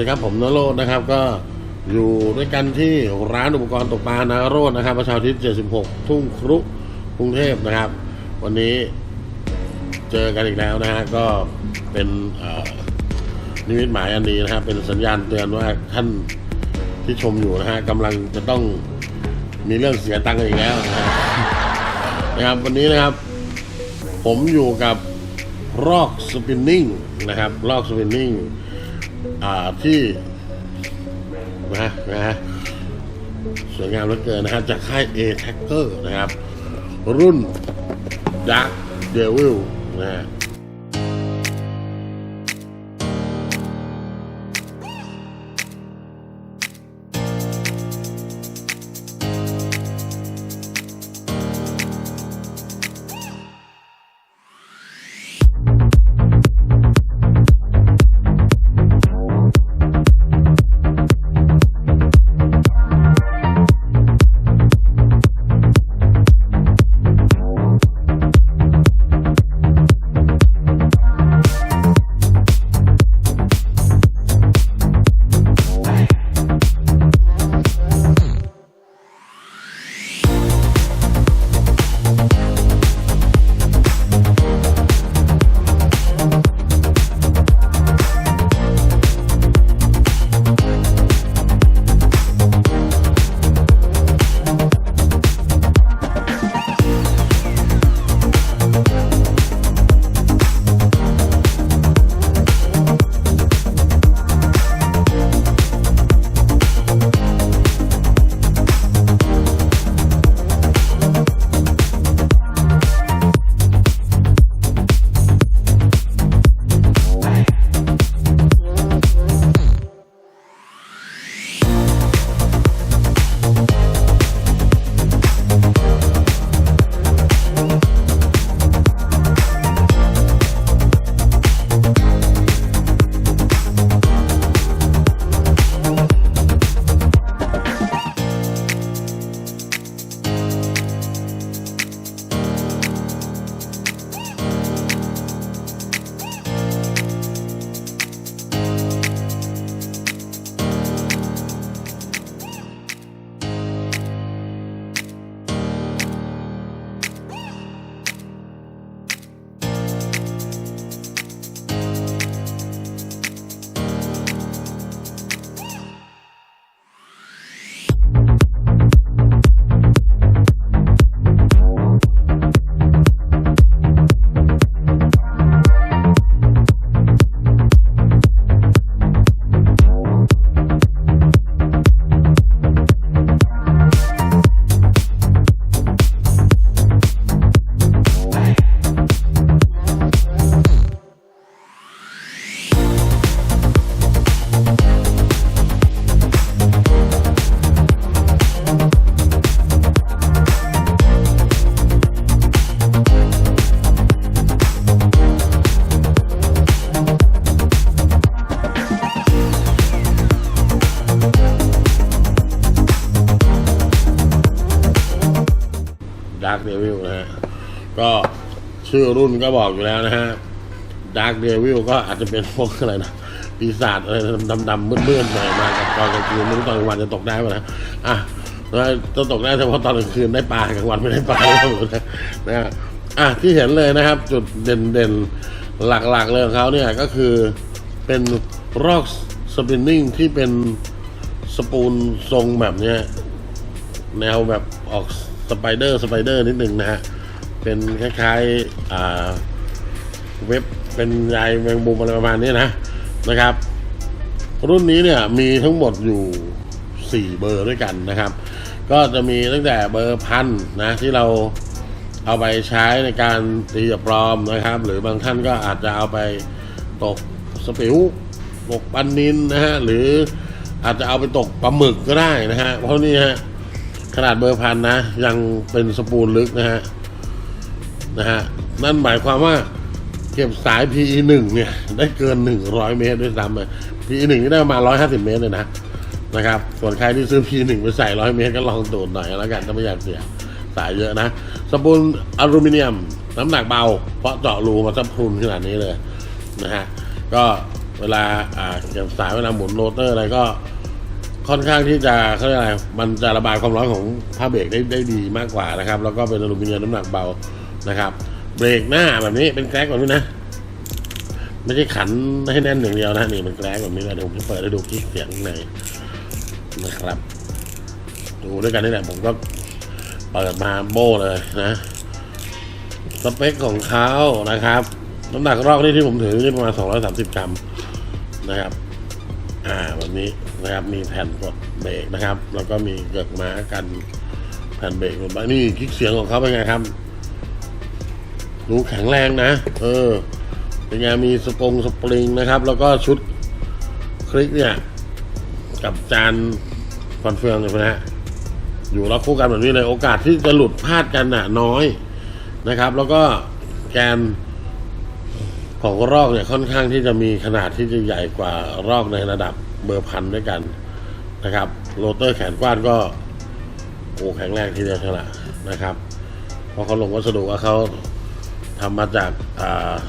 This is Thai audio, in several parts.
สดีครับสวัสดีครับผมนโรจน์นะครับก็อยู่ด้วยกันที่ร้านอุปกรณ์ตกปลานาโรจน์นะครับ ประชาธิป76 ทุ่งครุกรุงเทพนะครับ วันนี้เจอกันอีกแล้วนะฮะก็เป็นนิมิตหมายอันดีนะครับ เป็นสัญญาณเตือนว่าท่านที่ชมอยู่นะฮะกำลังจะต้องมีเรื่องเสียตังค์อีกแล้วนะะนะครับ วันนี้นะครับ ผมอยู่กับรอกสปินนิ่งนะครับรอกสปินนิ่ง อ่าที่นะนะฮะสวยงามเหลือเกินนะฮะจากค่าย A t a c k e r นะครับ รุ่น Dark Devil นะ รุ่นก็บอกอยู่แล้วนะฮะ Dark Devil ก็อาจจะเป็นพวกอะไรนะปีศาจอะไรดำๆมืดๆหน่อยมากับตอนกลางคืนไม่รู้ตอนกลางวันจะตกได้ไหมนะอะแล้วจะตกได้เฉพาะตอนกลางคืนได้ปลากลางวันไม่ได้ปลาแล้วนะนะฮะอะที่เห็นเลยนะครับ จุดเด่นๆหลักๆเลยของเขาเนี่ยก็คือเป็นรอกสปินนิ่งที่เป็นสปูนทรงแบบเนี้ยแนวแบบออกสไปเดอร์สไปเดอร์นิดหนึ่งนะฮะ เป็นคล้ายๆเว็บเป็นใยแมงมุมอะไรประมาณนี้นะนะครับ รุ่นนี้เนี่ยมีทั้งหมดอยู่ 4 เบอร์ด้วยกันนะครับ ก็จะมีตั้งแต่เบอร์พันนะที่เราเอาไปใช้ในการตีจับปลอมนะครับ หรือบางท่านก็อาจจะเอาไปตกสปิวตกปันนินนะฮะหรืออาจจะเอาไปตกปลาหมึกก็ได้นะฮะเพราะนี่ฮะขนาดเบอร์พันนะ ยังเป็นสปูลลึกนะฮะ นะฮะ นั่นหมายความว่าเก็บสาย PE หนึ่งเนี่ย ได้เกิน 100 เมตรด้วยซ้ำเลย PE หนึ่งนี่ได้ประมาณ 150 เมตรเลยนะนะครับ ส่วนใครที่ซื้อ PE หนึ่งไปใส่ 100 เมตรก็ลองตูดหน่อยแล้วกันถ้าไม่อยากเสียสายเยอะนะ สปูลอลูมิเนียม น้ำหนักเบา เพราะเจาะรูมาซับพรุนขนาดนี้เลยนะฮะ ก็เวลาอ่าเก็บสายเวลาหมุนโรเตอร์อะไรก็ค่อนข้างที่จะเขาเรียกอะไร มันจะระบายความร้อนของผ้าเบรกได้ได้ดีมากกว่านะครับ แล้วก็เป็นอลูมิเนียมน้ำหนักเบา นะครับเบรกหน้าแบบนี้เป็นแกร็กแบบนี้นะไม่ใช่ขันให้แน่นอย่างเดียวนะนี่มันแกร็กแบบนี้เลยเดี๋ยวผมจะเปิดให้ดูคลิปเสียงข้างในนะครับ ดูด้วยกันนี่แหละผมก็เปิดมาโบ้เลยนะสเปคของเขานะครับน้ำหนักรอบนี่ที่ผมถือนี่ประมาณ 230 กรัมนะครับ อ่าแบบนี้นะครับมีแผ่นกดเบรกนะครับ แล้วก็มีเกือกม้ากันแผ่นเบรกลงไปนี่คลิกเสียงของเขาเป็นไงครับ ดูแข็งแรงนะ เออเป็นไงมีสปงสปริงนะครับ แล้วก็ชุดคลิกเนี่ย กับจานฟันเฟืองเนี่ยนะฮะอยู่รับคู่กันแบบนี้เลยโอกาสที่จะหลุดพลาดกันน่ะน้อยนะครับ แล้วก็แกนของรอกเนี่ยค่อนข้างที่จะมีขนาดที่จะใหญ่กว่ารอกในระดับเบอร์พันด้วยกันนะครับ โรเตอร์แขนกว้านก็โอ้แข็งแรงทีเดียวเชียวละนะครับเพราะเขาลงวัสดุว่าเขา ทำมาจาก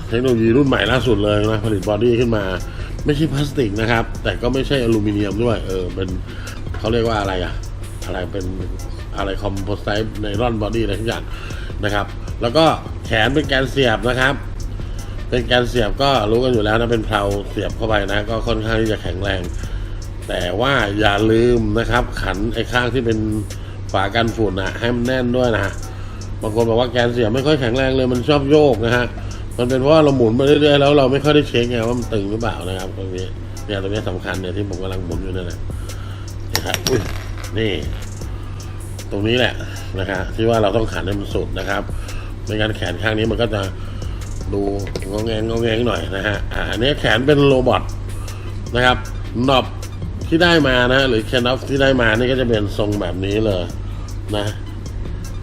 เทคโนโลยีรุ่นใหม่ล่าสุดเลยนะผลิตบอดี้ขึ้นมา ไม่ใช่พลาสติกนะครับ แต่ก็ไม่ใช่อลูมิเนียมด้วย เออเป็นเขาเรียกว่าอะไรอะอะไรเป็นอะไรคอมโพสไตในรอนบอดี้อะไรทุกอย่างนะครับ แล้วก็แขนเป็นแกนเสียบนะครับเป็นการเสียบก็รู้กันอยู่แล้วนะเป็นเพลาเสียบเข้าไปนะ ก็ค่อนข้างที่จะแข็งแรง แต่ว่าอย่าลืมนะครับ ขันไอ้ข้างที่เป็นฝากันฝุ่นนะให้มันแน่นด้วยนะ บางคนบอกว่าแกนเสียไม่ค่อยแข็งแรงเลยมันชอบโยกนะฮะมันเป็นเพราะว่าเราหมุนไปเรื่อยๆแล้วเราไม่ค่อยได้เช็คไงว่ามันตึงหรือเปล่านะครับตรงนี้เนี่ยตรงนี้สำคัญเนี่ยที่ผมกำลังหมุนอยู่นั่นแหละนะครับอุ้ยนี่ ตรงนี้แหละนะครับที่ว่าเราต้องขันให้มันสุดนะครับไม่งั้นแขนข้างนี้มันก็จะดูงอแงงงอแงงหน่อยนะฮะอ่าอันนี้แขนเป็นโรบอทนะครับนอบที่ได้มานะ หรือแคนอฟที่ได้มานี่ก็จะเป็นทรงแบบนี้เลยนะ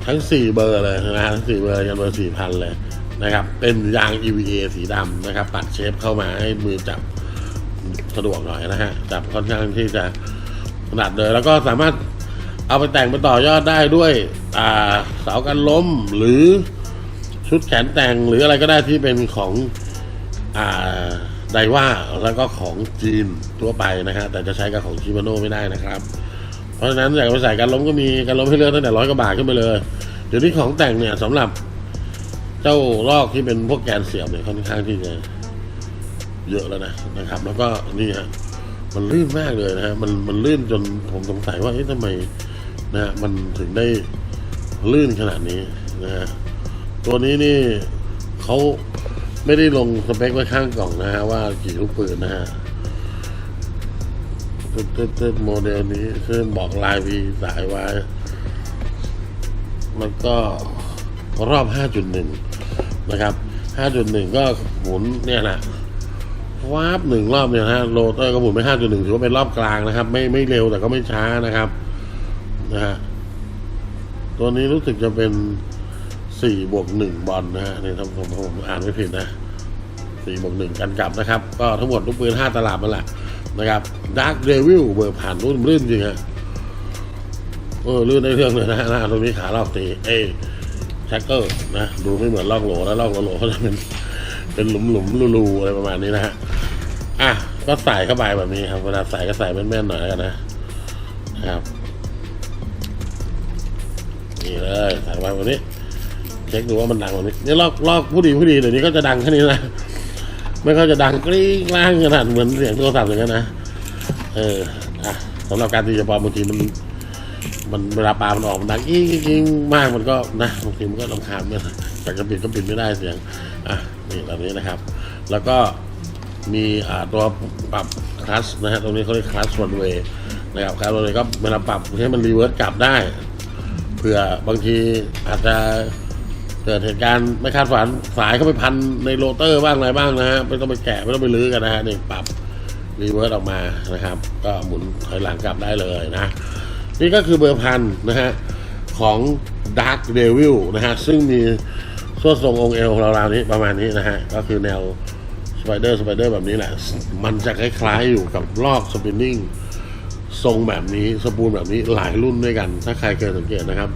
ทั้ง 4 เบอร์เลยนะฮะทั้ง 4 เบอร์ยันเบอร์4,000เลยนะครับ เป็นยาง EVA สีดำนะครับ ปัดเชฟเข้ามาให้มือจับสะดวกหน่อยนะฮะ จับค่อนข้างที่จะถนัดเลย แล้วก็สามารถเอาไปแต่งไปต่อยอดได้ด้วยเสากันล้มหรือชุดแขนแต่งหรืออะไรก็ได้ที่เป็นของอไดว่าแล้วก็ของจีนทั่วไปนะฮะแต่จะใช้กับของชิมาโน่ไม่ได้นะครับ เพราะฉะนั้นอยากไปใส่กันล้มก็มีกันล้มให้เลือกตั้งแต่ร้อยกว่าบาทขึ้นไปเลยเดี๋ยวนี้ของแต่งเนี่ยสำหรับเจ้าลอกที่เป็นพวกแกนเสียบเนี่ยค่อนข้างที่จะเยอะแล้วนะนะครับ แล้วก็นี่ฮะมันลื่นมากเลยนะฮะมันมันลื่นจนผมสงสัยว่าเอ๊ะทำไมนะฮะมันถึงได้ลื่นขนาดนี้นะฮะตัวนี้นี่เขาไม่ได้ลงสเปคไว้ข้างกล่องนะฮะว่ากี่ลูกปืนนะฮะ ตึ๊ดตึ๊ดตึ๊ดโมเดลนี้คือบอกลายวีสายไว้ มันก็รอบ 5.1 นะครับ 5.1 ก็หมุนเนี่ยนะวาบหนึ่งรอบเนี่ยฮะโรเตอร์ก็หมุนไป 5.1 ถือว่าเป็นรอบกลางนะครับ ไม่ไม่เร็วแต่ก็ไม่ช้านะครับนะฮะตัวนี้รู้สึกจะเป็นสี่บวกหนึ่งบอลนะฮะนี่ทำผมผมอ่านไม่ผิดนะสี่บวกหนึ่งกันกลับนะครับ ก็ทั้งหมดลูกปืนห้าตลับนั่นแหละ นะครับดาร์ d เดวิลเบอร์ผ่านรุ่นลื่นจริงฮะเออลื่นได้เรื่องเลยนะฮะหน้าตรงนี้ขาลอกตีเอแท็กเกอร์นะ ดูไม่เหมือนลอกโหลแล้วลอกโหลเขาจะเป็นเป็นหลุมหลุมรูๆอะไรประมาณนี้นะฮะอะก็ใส่เข้าไปแบบนี้ครับเวลาใส่ก็ใส่แม่นๆหน่อยแล้วกันนะนะครับนี่เลยใส่ไปแบบนี้เช็คดูว่ามันดังกว่านี้นี่ลอกลอกผู้ดีผู้ดีเดี๋ยวนี้ก็จะดังแค่นี้นะ ไม่ก็จะดังกรี๊งล่างขนาดเหมือนเสียงโทรศัพท์อย่างนั้นนะ เอออะสำหรับการตีจะปลอมบางทีมันมันเวลาปลามันออกมันดังกิ้งกิ้งกิ้งมากมันก็นะบางทีมันก็ลำคาญเนี่ยแต่จะปิดก็ปิดไม่ได้เสียงอะนี่แบบนี้นะครับ แล้วก็มีอ่าตัวปรับคลัสนะฮะตรงนี้เขาเรียกคลัสวันเวย์นะครับคลัสวันเวย์ก็เวลาปรับให้มันรีเวิร์สกลับได้เผื่อบางทีอาจจะ เกิดเหตุการณ์ไม่คาดฝันสายเข้าไปพันในโรเตอร์บ้างอะไรบ้างนะฮะไม่ต้องไปแกะไม่ต้องไปลื้อกันนะฮะนี่ปรับรีเวิร์สออกมานะครับ ก็หมุนถอยหลังกลับได้เลยนะ นี่ก็คือเบอร์พันนะฮะของ Dark Devil นะฮะ ซึ่งมีส่วนทรงองค์เอวราวๆนี้ประมาณนี้นะฮะ ก็คือแนวสไปเดอร์สไปเดอร์แบบนี้แหละ มันจะคล้ายๆอยู่กับลอกสปินนิ่งทรงแบบนี้สปูลแบบนี้หลายรุ่นด้วยกัน ถ้าใครเคยสังเกตนะครับ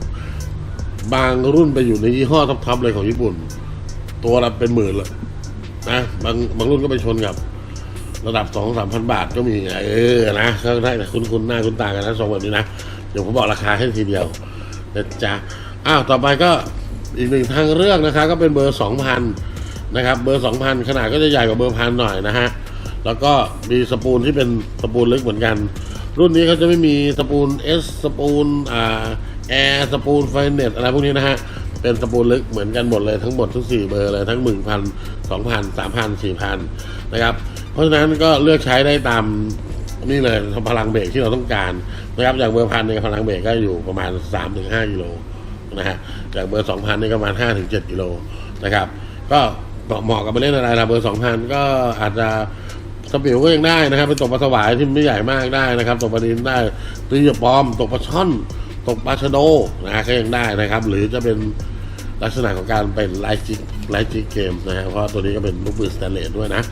บางรุ่นไปอยู่ในยี่ห้อท็อปๆเลยของญี่ปุ่น ตัวละเป็นหมื่นเลยนะบางบางรุ่นก็ไปชนกับ ระดับสองสามพันบาทก็มีเออนะก็ได้แต่คุ้นคุ้นๆหน้าคุ้นตากันนะทรงแบบนี้นะเดี๋ยวผมบอกราคาให้ทีเดียวนะจ๊ะอ้าวต่อไปก็อีกหนึ่งทางเลือกนะครับก็เป็นเบอร์สองพันนะครับ เบอร์สองพันขนาดก็จะใหญ่กว่าเบอร์พันหน่อยนะฮะแล้วก็มีสปูลที่เป็นสปูลลึกเหมือนกัน รุ่นนี้เขาจะไม่มีสปูลเอสสปูลอ่า แอร์สปูลไฟเน็ตอะไรพวกนี้นะฮะ เป็นสปูลลึกเหมือนกันหมดเลยทั้งหมดทั้งสี่เบอร์เลยทั้งหนึ่งพันสองพันสามพันสี่พันนะครับ เพราะฉะนั้นก็เลือกใช้ได้ตามนี่เลยพลังเบรกที่เราต้องการนะครับอย่างเบอร์พันในพลังเบรกก็อยู่ประมาณสามถึงห้ากิโลนะฮะจากเบอร์สองพันนี่ก็ประมาณห้าถึงเจ็ดกิโลนะครับ ก็เหมาะกับไปเล่นอะไรล่ะเบอร์สองพันก็อาจจะสปิวก็ยังได้นะครับเป็นตกปลาสวายที่ไม่ใหญ่มากได้นะครับตกปลาดินได้ตีหยื่ปอมตกปลาช่อน ตกปลาชโดนะฮะก็ยังได้นะครับ หรือจะเป็นลักษณะของการเป็นไลฟ์จิกไลฟ์จิกเกมนะฮะเพราะตัวนี้ก็เป็นลูกปืนสแตนเลสด้วยนะ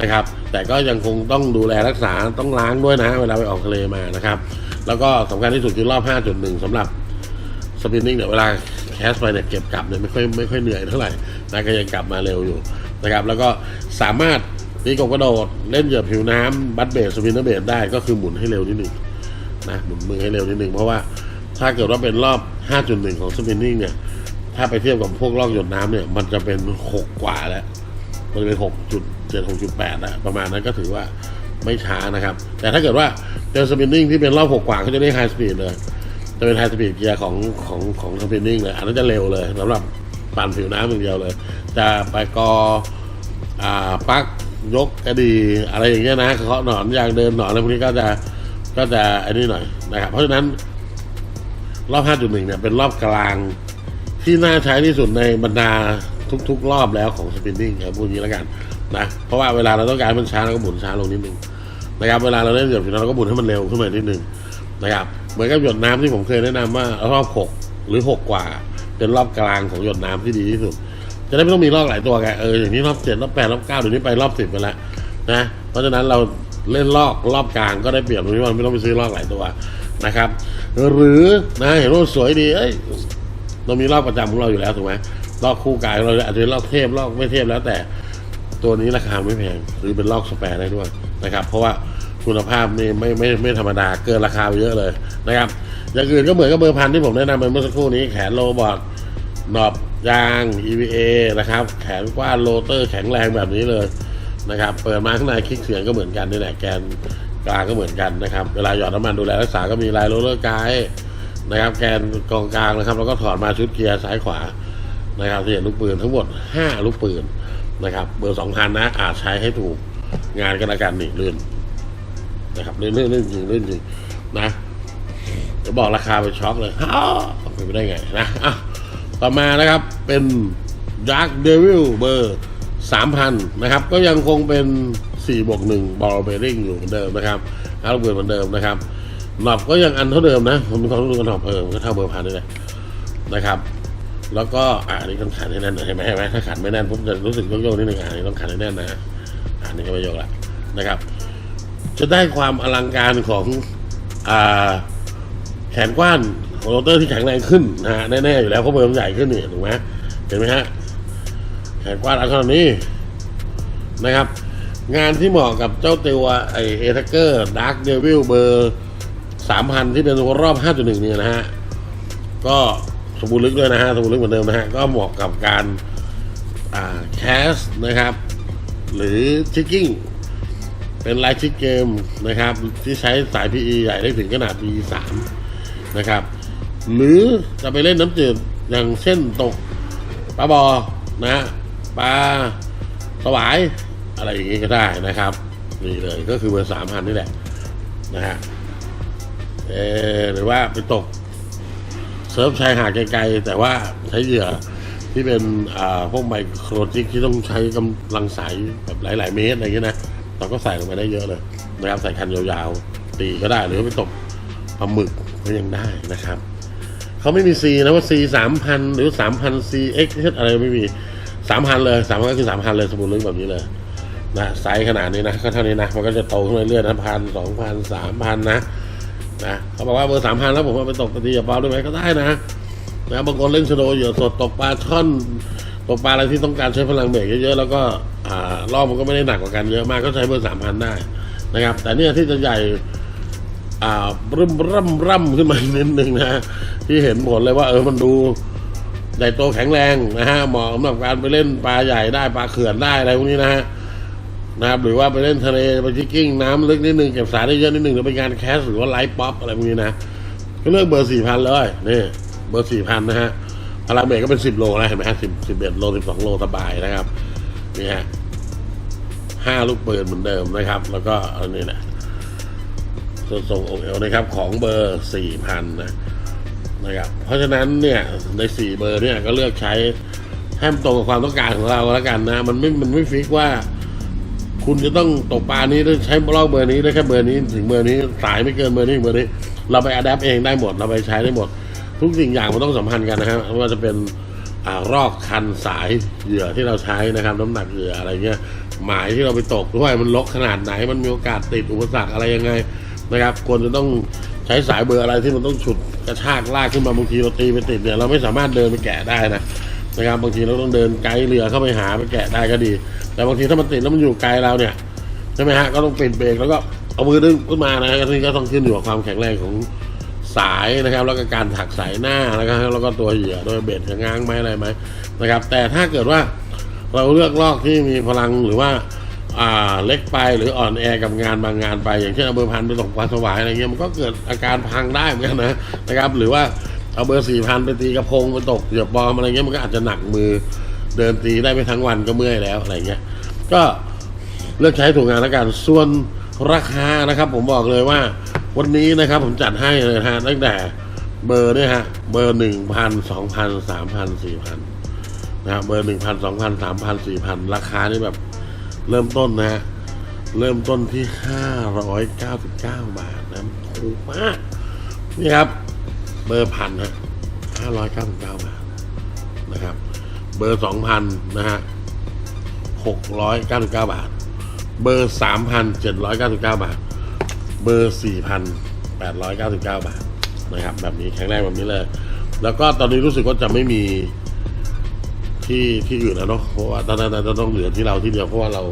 นะครับ แต่ก็ยังคงต้องดูแลรักษาต้องล้างด้วยนะ เวลาไปออกทะเลมานะครับ แล้วก็สำคัญที่สุดคือรอบ 5.1สำหรับสปินนิ่งเนี่ยเวลาแคสไปเนี่ยเก็บกลับเนี่ยไม่ค่อยไม่ค่อยเหนื่อยเท่าไหร่นะก็ยังกลับมาเร็วอยู่นะครับ แล้วก็สามารถตีกบกระโดดเล่นเหยียบผิวน้ำบัตเบสสปินเนอร์เบสได้ก็คือหมุนให้เร็วนิดหนึ่งนะหมุนมือให้เร็วนิดหนึ่งเพราะว่า ถ้าเกิดว่าเป็นรอบ 5.1 ของสปินนิ่งเนี่ย ถ้าไปเทียบกับพวกลอกหยดน้ำเนี่ย มันจะเป็น 6 กว่าแล้ว มันจะเป็น 6.7 6.8แล้วประมาณนั้นก็ถือว่าไม่ช้านะครับ แต่ถ้าเกิดว่าเจอสปินนิ่งที่เป็นรอบ 6 กว่าเขาจะได้ไฮสปีดเลย จะเป็นไฮสปีดเกียร์ของของของสปินนิ่งเลย อันนั้นจะเร็วเลยสำหรับปั่นผิวน้ำอย่างเดียวเลย จะไปกออ่าปักยกกระดีอะไรอย่างเงี้ยนะเคาะหนอนยางเดินหนอนอะไรพวกนี้ก็จะก็จะอันนี้หน่อยนะครับ เพราะฉะนั้น รอบ 5.1 เนี่ยเป็นรอบกลางที่น่าใช้ที่สุดในบรรดาทุก ๆ รอบแล้วของสปินนิ่งครับพูดงนี้แล้วกันนะเพราะว่าเวลาเราต้องการมันช้าเราก็หมุนช้าลงนิดนึงนะครับเวลาเราเล่นเหยียบผิวน้ำเราก็หมุนให้มันเร็วขึ้นมานิดนึงนะครับเหมือนกับหยดน้ำที่ผมเคยแนะนำว่ารอบ6หรือ6กว่า เป็นรอบกลางของหยดน้ำที่ดีที่สุด จะได้ไม่ต้องมีรอบหลายตัวไงเอออย่างนี้รอบเจ็ดรอบแปดรอบเก้าเดี๋ยวนี้ไปรอบสิบไปแล้วนะเพราะฉะนั้นเราเล่นรอบรอบกลางก็ได้เปรียบตรงที่ว่าไม่ต้องไปซื้อรอบหลายตัว นะครับ หรือนะเห็นว่าสวยดีเอ้ยเรามีรอบประจำของเราอยู่แล้วถูกไหมรอบคู่กายเราอาจจะเป็นรอบเทพรอบไม่เทพแล้วแต่ตัวนี้ราคาไม่แพงหรือเป็นลอกสแปร์ได้ด้วยนะครับ เพราะว่าคุณภาพนี่ไม่ไม่ไม่ธรรมดาเกินราคาไปเยอะเลยนะครับอย่างอื่นก็เหมือนกับเบอร์พันที่ผมแนะนำไปเมื่อสักครู่นี้แขนโลบอร์ดหนอบยาง EVA นะครับ แขนกว้านโรเตอร์แข็งแรงแบบนี้เลยนะครับ เปิดมาข้างในคลิกเสียงก็เหมือนกันนี่แหละแกน กลางก็เหมือนกันนะครับ เวลาหยอดน้ำมันดูแลรักษาก็มีลายโรลเลอร์ไกด์นะครับ แกนกองกลางนะครับ แล้วก็ถอดมาชุดเกียร์ซ้ายขวานะครับที่เห็นลูกปืนทั้งหมด 5 ลูกปืนนะครับ เบอร์2,000นนะอาจใช้ให้ถูกงานกันละกันนี่ลื่นนะครับลื่นลื่นลื่นจริงลื่นจริงนะจะบอกราคาไปช็อกเลยฮ่าเป็นไปได้ไงนะอะต่อมานะครับเป็น Dark Devil เบอร์ 3,000 นะครับ ก็ยังคงเป็น 4บวก1บอลเบริ่งอยู่เหมือนเดิมนะครับแล้วลูกปืนเหมือนเดิมนะครับหนอบก็ยังอันเท่าเดิมนะผมมีความรู้สึกว่าหนอบเพิ่มก็เท่าเบอร์พันนี่แหละนะครับ แล้วก็อ่าอันนี้ต้องขันให้แน่นหน่อยเห็นไหมเห็นไหมถ้าขันไม่แน่นผมจะรู้สึกโยกๆนิดนึงอ่าอันนี้ต้องขันให้แน่นนะอ่าอันนี้ก็ไม่โยกละนะครับ จะได้ความอลังการของอ่าแขนกว้านของโรเตอร์ที่แข็งแรงขึ้นนะฮะแน่ๆอยู่แล้วเพราะเบอร์มันใหญ่ขึ้นนี่ถูกไหมเห็นไหมฮะแขนกว้านอันขนานี้นะครับ งานที่เหมาะกับเจ้าตัวไอเอทักเกอร์ดาร์กเดวิลเบอร์สามพันที่เป็นรอบ 5.1 เนี่ยนะฮะ ก็สมบูรณ์ลึกด้วยนะฮะสมบูรณ์ลึกเหมือนเดิมนะฮะ ก็เหมาะกับการแคสนะครับ หรือชิกกิ้ง เป็นไลท์ชิกเกมนะครับ ที่ใช้สาย PE ใหญ่ได้ถึงขนาด PE 3นะครับ หรือจะไปเล่นน้ำจืดอย่างเช่นตกปลาบอนะฮะปลาสวาย อะไรอย่างงี้ก็ได้นะครับ นี่เลยก็คือเบอร์สามพันนี่แหละนะฮะเออหรือว่าไปตกเซิร์ฟชายหาดไกลๆ แต่ว่าใช้เหยื่อที่เป็นอ่าพวกไมโครจิกที่ต้องใช้กำลังสายแบบหลาย ๆ เมตรอะไรเงี้ยนะเราก็ใส่ลงไปได้เยอะเลยนะครับใส่คันยาวๆตีก็ได้หรือไปตกปลาหมึกก็ยังได้นะครับเขาไม่มี C นะว่า C สามพันหรือสามพัน C X อะไรไม่มีสามพันเลยสามพันก็คือสามพันเลยสมบูรณ์ลึกแบบนี้เลย นะไซส์ขนาดนี้นะก็เท่านี้นะมันก็จะโตขึ้นเรื่อยๆนะพันสองพันสามพันนะนะเขาบอกว่าเบอร์สามพันแล้วผมว่าไปตกกระตีกับเปลาด้วยไหมก็ได้นะนะบางคนเล่นชโดเหยื่อสดตกปลาช่อนตกปลาอะไรที่ต้องการใช้พลังเบรกเยอะๆแล้วก็อ่ารอบมันก็ไม่ได้หนักกว่ากันเยอะมากก็ใช้เบอร์สามพันได้นะครับ แต่เนี่ยที่จะใหญ่อ่าร่ำร่ำร่ำขึ้นมานิดนึงนะที่เห็นผลเลยว่า เออมันดูใหญ่โตแข็งแรงนะฮะเหมาะสำหรับการไปเล่นปลาใหญ่ได้ปลาเขื่อนได้อะไรพวกนี้นะฮะ นะครับหรือว่าไปเล่นทะเลไปทิกกิ้งน้ำลึกนิดนึงเก็บสายได้เยอะนิดนึงหรือเป็นการแคสหรือว่าไลฟ์ป๊อปอะไรพวกนี้นะก็เลือกเบอร์สี่พันเลยนี่เบอร์สี่พันนะฮะพลังเบรกก็เป็นสิบโลแล้วเห็นไหมฮะสิบสิบเอ็ดโลสิบสองโลสบายนะครับนี่ฮะห้าลูกปืนเหมือนเดิมนะครับ แล้วก็อันนี้แหละส่วนส่งองเอลนะครับ ของเบอร์สี่พันนะนะครับเพราะฉะนั้นเนี่ยในสี่เบอร์เนี่ยก็เลือกใช้ให้มันตรงกับความต้องการของเราแล้วกันนะ มันไม่มันไม่ฟิกว่า คุณจะต้องตกปลานี้ด้วยใช้ลอกเบอร์นี้ได้แค่เบอร์นี้ถึงเบอร์นี้สายไม่เกินเบอร์นี้ถึงเบอร์นี้ เราไปอัดแอปเองได้หมดเราไปใช้ได้หมด ทุกสิ่งอย่างมันต้องสัมพันธ์กันนะครับไม่ว่าจะเป็นอ่ารอกคันสายเหยื่อที่เราใช้นะครับ น้ำหนักเหยื่ออะไรเงี้ยหมายที่เราไปตกด้วยมันลกขนาดไหนมันมีโอกาสติดอุปสรรคอะไรยังไงนะครับควรจะต้องใช้สายเบอร์อะไรที่มันต้องฉุดกระชากลากขึ้นมาบางทีเราตีไปติดเนี่ยเราไม่สามารถเดินไปแกะได้นะนะครับบางทีเราต้องเดินไกด์เรือเข้าไปหาไปแกะได้ก็ดี แต่บางทีถ้ามันติดแล้วมันอยู่ไกลเราเนี่ยใช่ไหมฮะก็ต้องเปิดเบรกแล้วก็เอามือดึงขึ้นมานะฮะทีนี้ก็ต้องขึ้นอยู่กับความแข็งแรงของสายนะครับ แล้วก็การถักสายหน้านะครับแล้วก็ตัวเหยื่อโดยเบ็ดจะง้างไหมอะไรไหมนะครับ แต่ถ้าเกิดว่าเราเลือกลอกที่มีพลังหรือว่าอ่าเล็กไปหรืออ่อนแอกับงานบางงานไป อย่างเช่นเอาเบอร์พันไปตกปลาสวายอะไรเงี้ยมันก็เกิดอาการพังได้เหมือนกันนะนะครับ หรือว่าเอาเบอร์สี่พันไปตีกระพงไปตกเหยื่อปลอมอะไรเงี้ยมันก็อาจจะหนักมือ เดินตีได้ไปทั้งวันก็เมื่อยแล้วอะไรเงี้ย ก็เลือกใช้ถูกงานแล้วกันส่วนราคานะครับ ผมบอกเลยว่า วันนี้นะครับผมจัดให้เลยฮะตั้งแต่เบอร์เนี่ยฮะเบอร์หนึ่งพันสองพันสามพันสี่พันนะครับเบอร์หนึ่งพันสองพันสามพันสี่พันราคานี่แบบเริ่มต้นนะฮะเริ่มต้นที่599บาทนะถูกมากนี่ครับ เบอร์พันฮะ599บาทนะครับ เบอร์2,000นะฮะ699บาท เบอร์3,799บาท เบอร์4,899บาทนะครับ แบบนี้แข็งแรงแบบนี้เลย แล้วก็ตอนนี้รู้สึกว่าจะไม่มีที่ที่อื่นแล้วเนาะเพราะว่าตอนนั้นจะต้องเหลือที่เราที่เดียวเพราะว่าเรา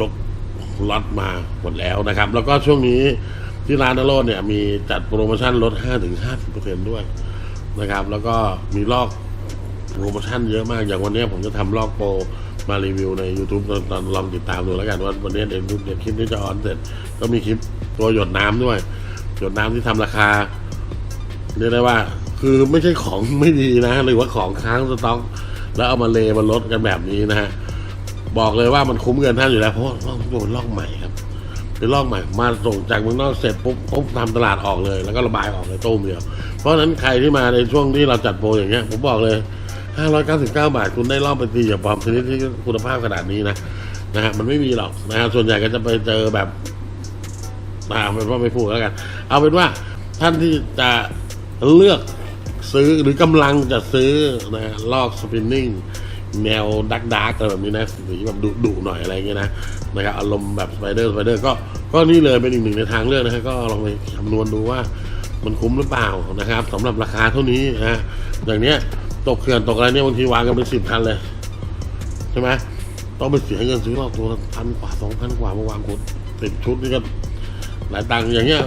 ยกล็อตมาหมดแล้วนะครับ แล้วก็ช่วงนี้ที่ร้านนโรดเนี่ยมีจัดโปรโมชั่นลด 5-50%ด้วยนะครับ แล้วก็มีลอก โปรโมชั่นเยอะมากอย่างวันนี้ผมจะทำลอกโปรมารีวิวใน YouTube ตอนตอนลองติดตามดูแล้วกันว่าวันนี้เดี๋ยวเดี๋ยวคลิปนี้จะออนเสร็จ ก็มีคลิปตัวหยดน้ำด้วย หยดน้ำที่ทำราคาเรียกได้ว่า คือไม่ใช่ของไม่ดีนะหรือว่าของค้างสต็อก แล้วเอามาเลมาลดกันแบบนี้นะฮะบอกเลยว่ามันคุ้มเงินท่านอยู่แล้วเพราะว่าลอกตัวเป็นลอกใหม่ครับเป็นลอกใหม่มาส่งจากเมืองนอกเสร็จปุ๊บปุ๊บทำตลาดออกเลย แล้วก็ระบายออกเลยตู้เดียวเพราะฉะนั้นใครที่มาในช่วงที่เราจัดโปรอย่างเงี้ยผมบอกเลย 599 บาทคุณได้รอบไปตีอย่าปลอมชนิดที่คุณภาพขนาดนี้นะนะฮะมันไม่มีหรอกนะฮะส่วนใหญ่ก็จะไปเจอแบบอ่าเป็นว่าไม่พูดแล้วกัน เอาเป็นว่าท่านที่จะเลือกซื้อหรือกำลังจะซื้อนะลอกสปินนิ่งแนวดักดักอะไรแบบนี้นะสีแบบดุดุหน่อยอะไรเงี้ยนะนะครับอารมณ์แบบสไปเดอร์สไปเดอร์ก็ก็นี่เลยเป็นอีกหนึ่งในทางเลือกนะฮะก็ลองไปคำนวณดูว่ามันคุ้มหรือเปล่านะครับสำหรับราคาเท่านี้นะฮะอย่างเนี้ย ตกเขื่อนตกอะไรเนี่ยบางทีวางกันเป็นสิบคันเลยใช่ไหมต้องไปเสียเงินซื้อลอกตัวละพันกว่าสองพันกว่ามาวางคุณสิบชุดนี่ก็หลายตังค์อย่างเงี้ย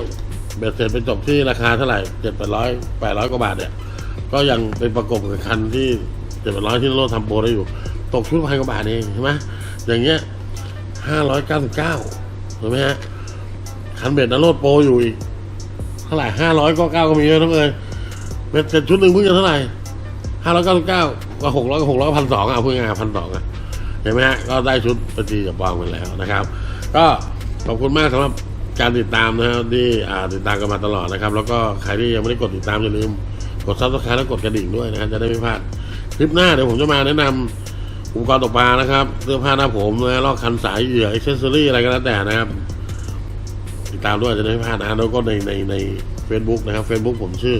เบ็ดเสร็จไปจบที่ราคาเท่าไหร่เจ็ดแปดร้อยแปดร้อยกว่าบาทเนี่ย ก็ยังเป็นประกบกับคันที่เจ็ดแปดร้อยที่โลดทำโปรได้อยู่ ตกชุดพันกว่าบาทเองใช่ไหมอย่างเงี้ยห้าร้อยเก้าสิบเก้าถูกไหมฮะคันเบ็ดนโรดโปรอยู่อีกเท่าไหร่ห้าร้อยก็เก้าก็มีเยอะทั้งเอ่ยเบ็ดเสร็จชุดหนึ่งเพิ่งจะเท่าไหร่ ห้าร้อยเก้าสิบเก้าก็หกร้อยหกร้อยพันสองอะพิ่งงานพันสองอะเห็นไหมฮะก็ได้ชุดปฏิจับปองกันแล้วนะครับ ก็ขอบคุณมากสำหรับการติดตามนะครับที่ติดตามกันมาตลอดนะครับ แล้วก็ใครที่ยังไม่ได้กดติดตามอย่าลืมกดซับสไครต์แล้วกดกระดิ่งด้วยนะครับจะได้ไม่พลาดคลิปหน้าเดี๋ยวผมจะมาแนะนำอุปกรณ์ตกปลานะครับเสื้อผ้าหน้าผมนะลอกคันสายเหยื่ออิเซอรี่อะไรก็แล้วแต่นะครับ ติดตามด้วยจะได้ไม่พลาดนะแล้วก็ในในในเฟซบุ๊กนะครับเฟซบุ๊กผมชื่อ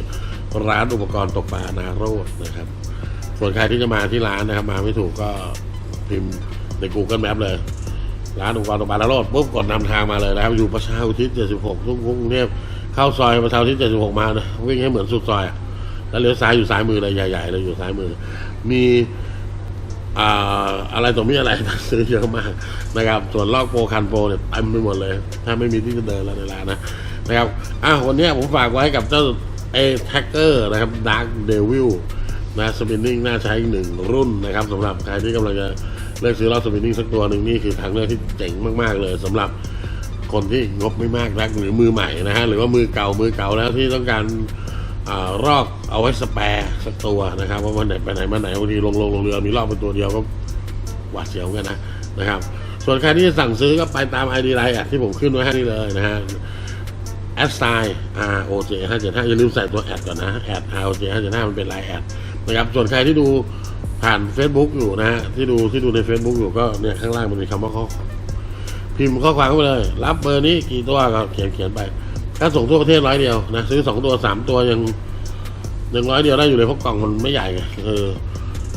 ร้านอุปกรณ์ตกปลานาโรดนะครับ ส่วนใครที่จะมาที่ร้านนะครับ มาไม่ถูกก็พิมพ์ใน Google Map เลย ร้านอุปกรณ์ตกปลานาโรดปุ๊บกดนำทางมาเลยนะครับ อยู่ประชาอุทิศ76ทุ่งกรุงเทพเข้าซอยประชาอุทิศ76 มานะวิ่งให้เหมือนสุดซอยอะแล้วเลี้ยวซ้ายอยู่ซ้ายมือเลยใหญ่ๆเลยอยู่ซ้ายมือ มีอ่าอะไรตัวมีอะไรซื้อเยอะมากนะครับ ส่วนลอกโปรคันโปรเนี่ยเต็มไปหมดเลย ถ้าไม่มีที่จะเดินแล้วในร้านนะนะครับอะวันเนี้ยผมฝากไว้กับเจ้า เอแท็กเกอร์นะครับดาร์ d เดวิลนะสปินนิ่งน่าใช้อีกหนึ่งรุ่นนะครับสำหรับใครที่กำลังจะเลือกซื้อรอบสปินนิ่งสักตัวหนึ่งนี่คือทางเลือกที่เจ๋งมาก ๆ เลยสำหรับคนที่งบไม่มากนักหรือมือใหม่นะฮะหรือว่ามือเก่ามือเก่าแล้วที่ต้องการอ่ารอกเอาไว้สแปร์สักตัวนะครับว่าวันไหนไปไหนมาไหนบางทีลงลงลงเรือมีรอบเป็นตัวเดียวก็หวาดเสียวเหมือนกันนะนะครับ ส่วนใครที่จะสั่งซื้อก็ไปตาม ID ไลน์ที่ผมขึ้นไว้ให้นี่เลยนะฮะ แอดไซน์ R O J 5 7 5อย่าลืมใส่ตัวแอดก่อนนะแอด R O J 5 7 5มันเป็นไลน์แอดนะครับส่วนใครที่ดูผ่าน Facebook อยู่นะฮะที่ดูที่ดูใน Facebook อยู่ก็เนี่ยข้างล่างมันมีคำว่าข้อพิมพ์ข้อความเข้าไปเลย รับเบอร์นี้กี่ตัวก็เขียนเขียนไป ถ้าส่งทั่วประเทศร้อยเดียวนะซื้อสองตัวสามตัวยังยังร้อยเดียวได้อยู่เลยเพราะกล่องมันไม่ใหญ่ไงเออ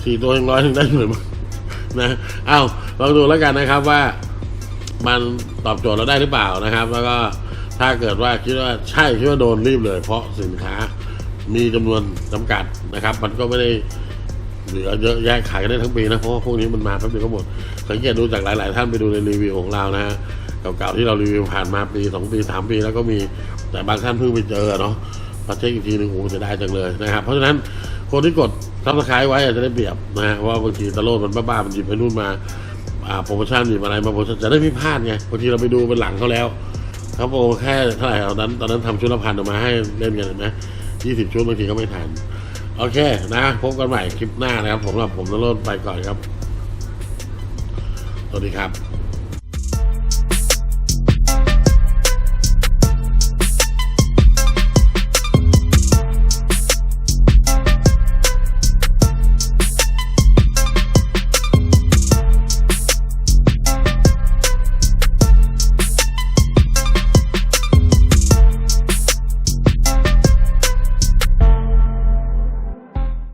สี่ตัวยังร้อยหนึงได้อยู่เลยมั้งนะเอ้าลองดูแล้วกันนะครับว่ามันตอบโจทย์เราได้หรือเปล่านะครับ แล้วก็ ถ้าเกิดว่าคิดว่าใช่คิดว่าโดนรีบเลย เพราะสินค้ามีจำนวนจำกัดนะครับ มันก็ไม่ได้เหลือเยอะแยะขายกันได้ทั้งปีนะเพราะว่าพวกนี้มันมาแป๊บเดียวก็หมดสังเกตดูจากหลาย ๆ ท่านไปดูในรีวิวของเรานะฮะเก่าๆที่เรารีวิวผ่านมาปีสองปีสามปีแล้วก็มีแต่บางท่านเพิ่งไปเจอเนาะมาเช็คอีกทีหนึ่งโอ้จะได้จังเลยนะครับ เพราะฉะนั้นคนที่กดซับสไครต์ไว้อาจจะได้เปรียบนะฮะเพราะว่าบางทีตะโลดมันบ้าๆมันหยิบไปนู่นมาอ่าโปรโมชั่นหยิบอะไรมาโปรโมชั่นจะได้ไม่พลาดไงบางทีเราไปดูเป็นหลังเขาแล้ว เขาโปรแค่เท่าไหร่ตอนนั้นตอนนั้นทำชุดละพันออกมาให้เล่นกันเห็นไหมยี่สิบชุดบางทีก็ไม่ทัน โอเคนะพบกันใหม่คลิปหน้านะครับผมสำหรับผมตะโลไปก่อนครับ สวัสดีครับ